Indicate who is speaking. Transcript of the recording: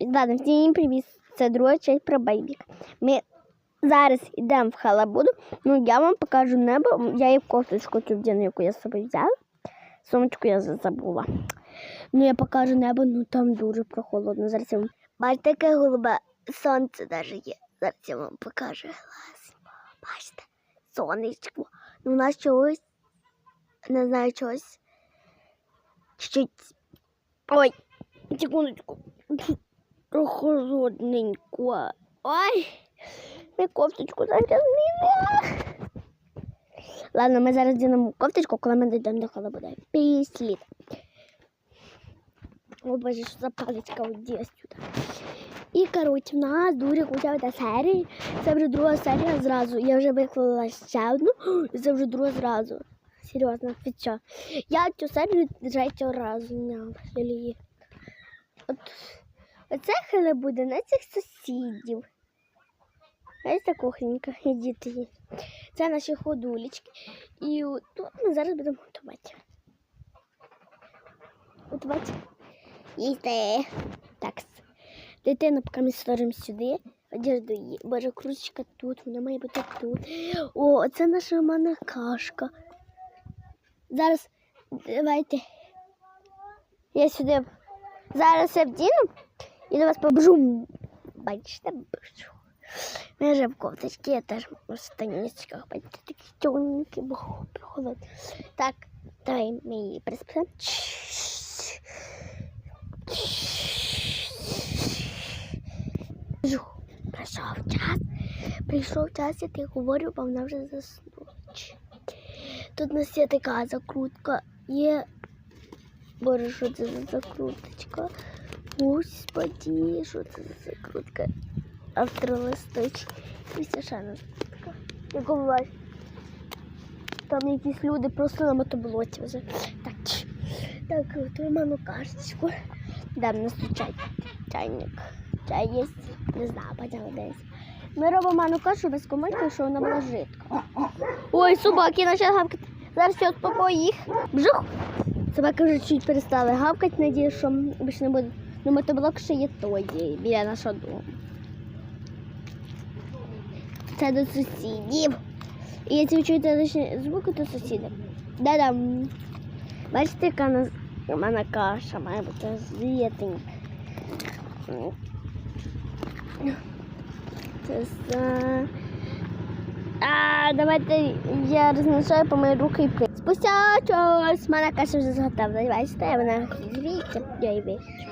Speaker 1: Ладно, всім привіт. Це друга часть про байбік. Ми зараз йдемо в халабуду. Ну, я вам покажу небо. Я її кофточку цю вдіну, яку я з собою взяла. Сумочку я забула. Ну, я покажу небо, ну там дуже прохолодно. Зараз я вам. Бачите, яке голубе сонце навіть є. Зараз я вам покажу. Бачите, сонечко. Ну, у нас чогось, не знаю, чогось. Чуть-чуть. Ой, секундочку. Прохолодненько. Ой, я кофточку зараз змінила. Ладно, ми зараз дінемо кофточку, коли ми дійдемо до холобода. Післід. О, боже, що за паличка от сюди. І, коротше, в нас дуже крута серія. Це вже друга серія зразу. Я вже виклала ще одну, це вже друга зразу. Серйозно, ти що? Я цю серію третього разу зняла. От, оце хеле буде на цих сусідів. Ось та кухонька, діти є. Це наші ходулечки. І тут ми зараз будемо готувати. Готувати. Їсти. Так. Дитину поки ми створимо сюди. Одежду її. Боже, кружечка тут, вона має бути тут. О, це наша романа кашка. Зараз давайте. Я сюди зараз я вдіну і до вас побжу. Бачите, бжу. Я вже в кофточці, я теж в станічках, бачите, такі тоненькі, бо прохолодно. Так, давай ми її приспимо. Прийшов час. Прийшов час, я ти говорю, бо вона вже заснула. Тут у нас є така закрутка. Є. Боже, що це за закруточка? Господи, що це за закрутка? Авторолистич. І все ще закрутка. Яку буваєш? Там якісь люди просто на мотоблоті вже. Так, так, тримаємо карточку. Де в нас чай? Чайник. Чай є? Не знаю, потім десь. Ми робимо ману кашу без комочки, що вона була жидка. Ой, собаки почали гавкати. Зараз я успокою їх. Бжух! Собаки вже чуть перестали гавкати, надію, що більше не буде. Ну, мотоблок ще є той біля нашого дому. Це до сусідів. І якщо чуєте лише звуки, то сусіди. Да-дам. Бачите, яка у мене каша має бути звітень. Це за... А, давайте я розмішаю по мої руки і. Спустя чогось мене каша вже зготовлена. Бачите, вона гріється. Я її вийшла.